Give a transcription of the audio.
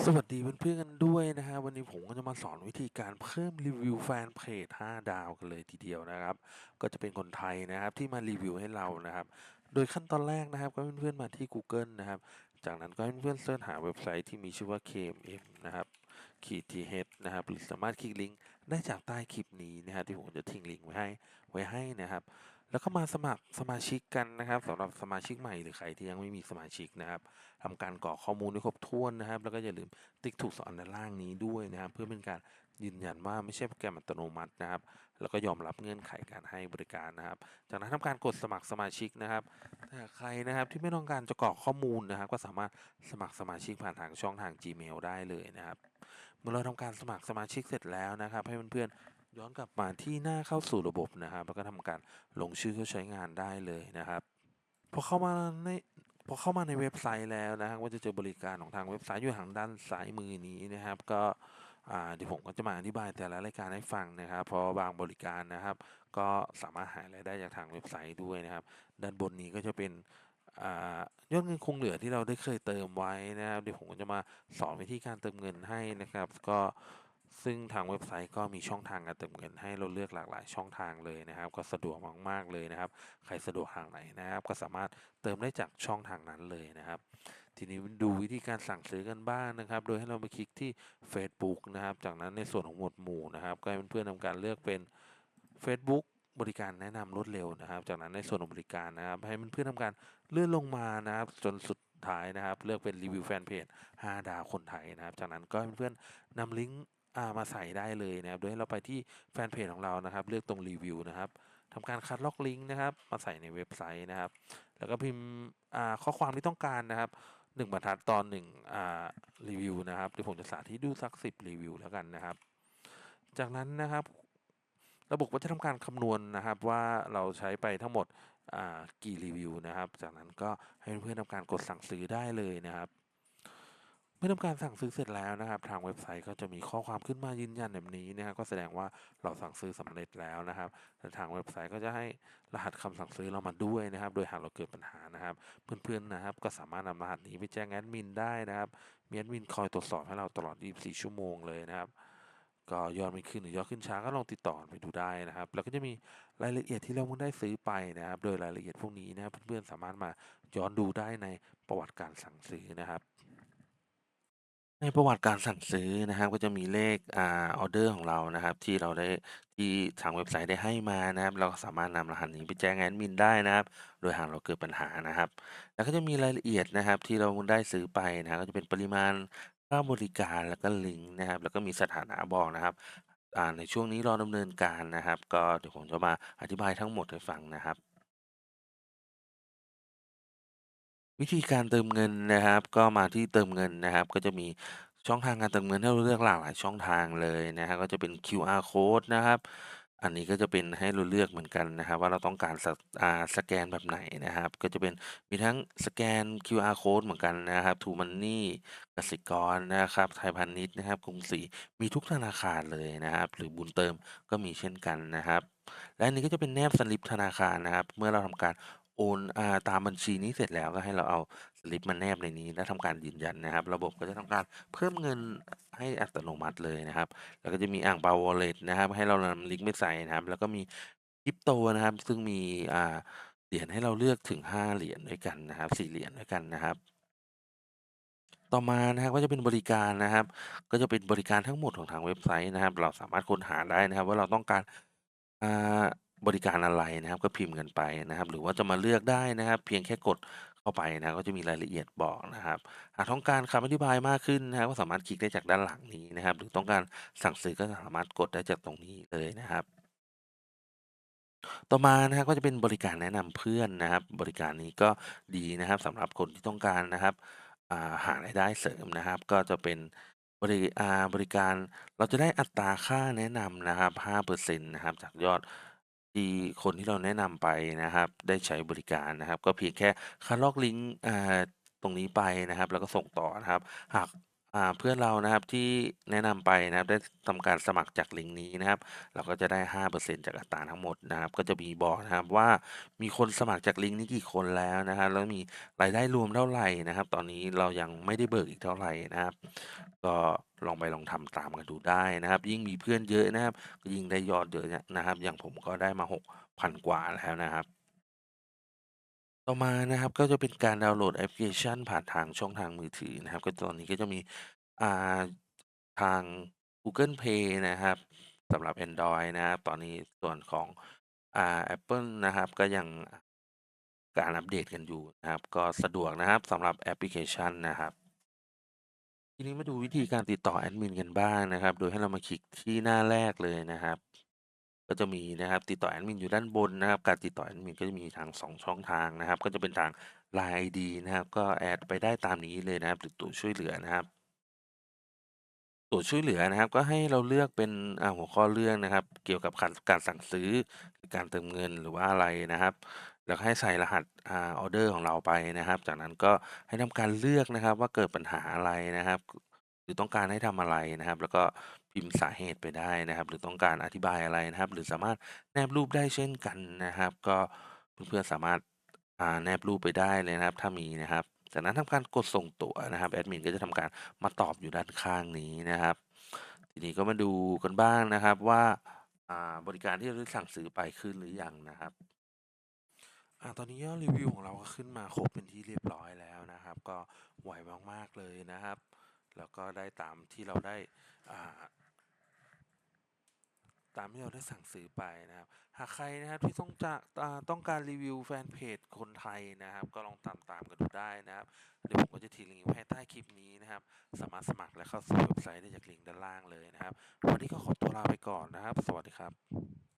สวัสดีเพื่อนๆกันด้วยนะฮะวันนี้ผมก็จะมาสอนวิธีการเพิ่มรีวิวแฟนเพจ 5 ดาวกันเลยทีเดียวนะครับ ก็จะเป็นคนไทยนะครับที่มารีวิวให้เรานะครับ โดยขั้นตอนแรกนะครับ ก็ให้เพื่อนๆมาที่ Google นะครับ จากนั้นก็ให้เพื่อนๆเสิร์ชหาเว็บไซต์ที่มีชื่อว่า KMM นะครับขีด th นะครับหรือสามารถคลิกลิงก์ได้จากใต้คลิปนี้นะฮะที่ผมจะทิ้งลิงก์ไว้ให้ไว้ให้นะครับ แล้วก็มาสมัครสมาชิกกันนะครับสำหรับสมาชิกใหม่หรือใครที่ยังไม่มีสมาชิกนะครับทำการกรอกข้อมูลให้ครบถ้วนนะครับ แล้วก็อย่าลืมติ๊กถูกสอนด้านล่างนี้ด้วยนะครับ เพื่อเป็นการยืนยันว่าไม่ใช่โปรแกรมอัตโนมัตินะครับ แล้วก็ยอมรับเงื่อนไขการให้บริการนะครับ จากนั้นทำการกดสมัครสมาชิกนะครับถ้าใครนะครับที่ไม่ต้องการจะกรอกข้อมูลนะครับ ก็สามารถสมัครสมาชิกผ่านทางช่องทาง Gmail ได้เลยนะครับ เมื่อเราทำการสมัครสมาชิกเสร็จแล้วนะครับ ให้เพื่อนๆ ย้อนกลับมาที่หน้าเข้าสู่ระบบนะครับแล้วก็ทำการลงชื่อเข้าใช้งานได้เลยนะครับพอเข้ามาในพอเข้ามาในเว็บไซต์แล้วนะครับก็จะเจอบริการของทางเว็บไซต์อยู่ทางด้านซ้ายมือนี้นะครับ ก็เดี๋ยวผมก็จะมาอธิบายแต่ละรายการให้ฟังนะครับ เพราะบางบริการนะครับ ก็สามารถหารายได้จากทางเว็บไซต์ด้วยนะครับ ด้านบนนี้ก็จะเป็นอยอดเงินคงเหลือที่เราได้เคยเติมไว้นะครับ เดี๋ยวผมก็จะมาสอนวิธีการเติมเงินให้นะครับ ก็ ซึ่งทางเว็บไซต์ก็มีช่องทางการเติมเงินให้เราเลือกหลากหลายช่องทางเลยนะครับ ก็สะดวกมากๆเลยนะครับ ใครสะดวกทางไหนนะครับ ก็สามารถเติมได้จากช่องทางนั้นเลยนะครับ ทีนี้ดูวิธีการสั่งซื้อกันบ้างนะครับ โดยให้เรามาคลิกที่ Facebook นะครับ จากนั้นในส่วนของหมวดหมู่นะครับ ก็ให้เพื่อนๆทำการเลือกเป็น Facebook บริการแนะนำรวดเร็วนะครับ จากนั้นในส่วนของบริการนะครับ ให้เพื่อนๆทำการเลื่อนลงมานะครับ จนสุดท้ายนะครับ เลือกเป็นรีวิวแฟนเพจ5ดาวคนไทยนะครับ จากนั้นก็ให้เพื่อนๆนำลิงก์ อ่ามาใส่ได้เลยนะครับ โดยให้เราไปที่แฟนเพจของเรานะครับ เลือกตรงรีวิวนะครับทำการคัดลอกลิงก์นะครับ มาใส่ในเว็บไซต์นะครับ แล้วก็พิมพ์อ่าข้อความที่ต้องการนะครับหนึ่งบรรทัดตอนหนึ่งอ่ารีวิวนะครับเดี๋ยวผมจะสาธิตดูสักสิบรีวิวแล้วกันนะครับ จากนั้นนะครับ ระบบก็จะทำการคำนวณนะครับว่าเราใช้ไปทั้งหมดกี่รีวิวนะครับ จากนั้นก็ให้เพื่อนๆทำการกดสั่งซื้อได้เลยนะครับ มื่อทำการสั่งซื้อเสร็จแล้วนะครับ ทางเว็บไซต์ก็จะมีข้อความขึ้นมายืนยันแบบนี้นะครับก็แสดงว่าเราสั่งซื้อสำเร็จแล้วนะครับและทางเว็บไซต์ก็จะให้รหัสคำสั่งซื้อเรามาด้วยนะครับ โดยหากเราเกิดปัญหานะครับ เพื่อนๆนะครับ ก็สามารถนำรหัสนี้ไปแจ้งแอดมินได้นะครับมีแอดมินคอยตรวจสอบให้เราตลอด 24 ชั่วโมงเลยนะครับก็ยอดไม่ขึ้นหรือยอดขึ้นช้าก็ลองติดต่อไปดูได้นะครับ แล้วก็จะมีรายละเอียดที่เราเพิ่งได้ซื้อไปนะครับ โดยรายละเอียดพวกนี้นะครับเพื่อนๆสามารถมาย้อนดูได้ในประวัติการสั่งซื้อนะครับ ในประวัติการสั่งซื้อนะครับ ก็จะมีเลข อ่า ออร์เดอร์ของเรานะครับ ที่เราได้ ที่ทางเว็บไซต์ได้ให้มานะครับ เราก็สามารถนำรหัสนี้ไปแจ้งแอดมินได้นะครับ โดยหากเราเกิดปัญหานะครับ แล้วก็จะมีรายละเอียดนะครับ ที่เราได้ซื้อไปนะครับ ก็จะเป็นปริมาณค่าบริการแล้วก็ลิงก์นะครับ แล้วก็มีสถานะบอกนะครับ อ่า ในช่วงนี้รอดำเนินการนะครับ ก็เดี๋ยวผมจะมาอธิบายทั้งหมดให้ฟังนะครับ วิธีการเติมเงินนะครับ ก็มาที่เติมเงินนะครับ ก็จะมีช่องทางการเติมเงินให้เราเลือกหลากหลายช่องทางเลยนะครับก็จะเป็น QR code นะครับ อันนี้ก็จะเป็นให้เราเลือกเหมือนกันนะครับ ว่าเราต้องการสอ่าสแกนแบบไหนนะครับ ก็จะเป็นมีทั้งสแกน QR code เหมือนกันนะครับ True Money กสิกรนะครับ ไทยพาณิชย์นะครับกรุงศรีมีทุกธนาคารเลยนะครับ หรือบุญเติมก็มีเช่นกันนะครับ และอันนี้ก็จะเป็นแนบสลิปธนาคารนะครับ เมื่อเราทำการ น อ่า ตามบัญชีนี้เสร็จแล้ว ก็ให้เราเอาสลิปมาแนบในนี้ และทำการยืนยันนะครับ ระบบก็จะทำการเพิ่มเงินให้อัตโนมัติเลยนะครับ แล้วก็จะมีอ่างเปา wallet นะครับ ให้เรานำลิงก์ไปใส่นะครับ แล้วก็มีคริปโตนะครับ ซึ่งมี อ่า เหรียญให้เราเลือกถึง5เหรียญด้วยกันนะครับ4เหรียญด้วยกันนะครับต่อมานะครับก็จะเป็นบริการนะครับ ก็จะเป็นบริการทั้งหมดของทางเว็บไซต์นะครับ เราสามารถค้นหาได้นะครับ ว่าเราต้องการอ่า บริการอะไรนะครับ ก็พิมพ์กันไปนะครับ หรือว่าจะมาเลือกได้นะครับ เพียงแค่กดเข้าไปนะก็จะมีรายละเอียดบอกนะครับ หากต้องการคำอธิบายมากขึ้นนะครับก็สามารถคลิกได้จากด้านหลังนี้นะครับ หรือต้องการสั่งซื้อก็สามารถกดได้จากตรงนี้เลยนะครับต่อมานะครับก็จะเป็นบริการแนะนำเพื่อนนะครับ บริการนี้ก็ดีนะครับสำหรับคนที่ต้องการนะครับาหารายได้เสริมนะครับ ก็จะเป็นบริบริการเราจะได้อัตราค่าแนะนำนะครับ5%นะครับจากยอด ที่คนที่เราแนะนำไปนะครับ ได้ใช้บริการนะครับ ก็เพียงแค่คัดลอกลิงก์ อ่า ตรงนี้ไปนะครับ แล้วก็ส่งต่อนะครับ หาก อ่า เพื่อนเรานะครับที่แนะนำไปนะครับ ได้ทำการสมัครจากลิงก์นี้นะครับ เราก็จะได้ 5%จากอัตราทั้งหมดนะครับ ก็จะมีบอกนะครับว่ามีคนสมัครจากลิงก์นี้กี่คนแล้วนะครับ แล้วมีรายได้รวมเท่าไหร่นะครับ ตอนนี้เรายังไม่ได้เบิกอีกเท่าไหร่นะครับ ก็ลองไปลองทำตามกันดูได้นะครับ ยิ่งมีเพื่อนเยอะนะครับก็ยิ่งได้ยอดเยอะนะครับ อย่างผมก็ได้มา 6,000 กว่าแล้วนะครับ ต่อมานะครับ ก็จะเป็นการดาวน์โหลดแอปพลิเคชันผ่านทางช่องทางมือถือนะครับ ก็ตอนนี้ก็จะมี อ่า ทาง Google Play นะครับสำหรับแอนดรอยนะครับ ตอนนี้ส่วนของ อ่าแอปเปิลนะครับ ก็ยังการอัปเดตกันอยู่นะครับ ก็สะดวกนะครับสำหรับแอปพลิเคชันนะครับ ทีนี้มาดูวิธีการติดต่อแอดมินกันบ้างนะครับ โดยให้เรามาคลิกที่หน้าแรกเลยนะครับ ก็จะมีนะครับติดต่อแอดมินอยู่ด้านบนนะครับ การติดต่อแอดมินก็จะมีทาง 2 ช่องทางนะครับ ก็จะเป็นทาง LINE ID นะครับ ก็แอดไปได้ตามนี้เลยนะครับหรือตัวช่วยเหลือนะครับตัวช่วยเหลือนะครับ ก็ให้เราเลือกเป็นหัวข้อเรื่องนะครับ เกี่ยวกับการการสั่งซื้อการเติมเงินหรือว่าอะไรนะครับแล้วให้ใส่รหัสอออเดอร์ของเราไปนะครับ จากนั้นก็ให้ทำการเลือกนะครับว่าเกิดปัญหาอะไรนะครับ รือต้องการให้ทำอะไรนะครับ แล้วก็พิมพ์สาเหตุไปได้นะครับ หรือต้องการอธิบายอะไรนะครับ หรือสามารถแนบรูปได้เช่นกันนะครับ ก็เพื่อนๆสามารถาแนบรูปไปได้เลยนะครับ ถ้ามีนะครับจากนั้นทำการกดส่งตั๋วนะครับแอดมินก็จะทำการมาตอบอยู่ด้านข้างนี้นะครับ ทีนี้ก็มาดูกันบ้างนะครับว่าบริการที่เราสั่งซื้อไปขึ้นหรือยังนะครับอตอนนี้ยอดรีวิวของเราก็ขึ้นมาครบเป็นที่เรียบร้อยแล้วนะครับ ก็ไหวมากๆเลยนะครับ แล้วก็ได้ตามที่เราได้าตามที่เราได้สั่งซื้อไปนะครับ หากใครนะครับที่ต้องจะต้องการรีวิวแฟนเพจคนไทยนะครับ ก็ลองตามๆกันดูได้นะครับ เดี๋ยวผมก็จะทิ้งลิงก์ไว้ให้ใต้คลิปนี้นะครับ สามารถสมัครและเข้าสู่เว็บไซต์ได้จากลิงก์ด้านล่างเลยนะครับ วันนี้ก็ขอตัวลาไปก่อนนะครับ สวัสดีครับ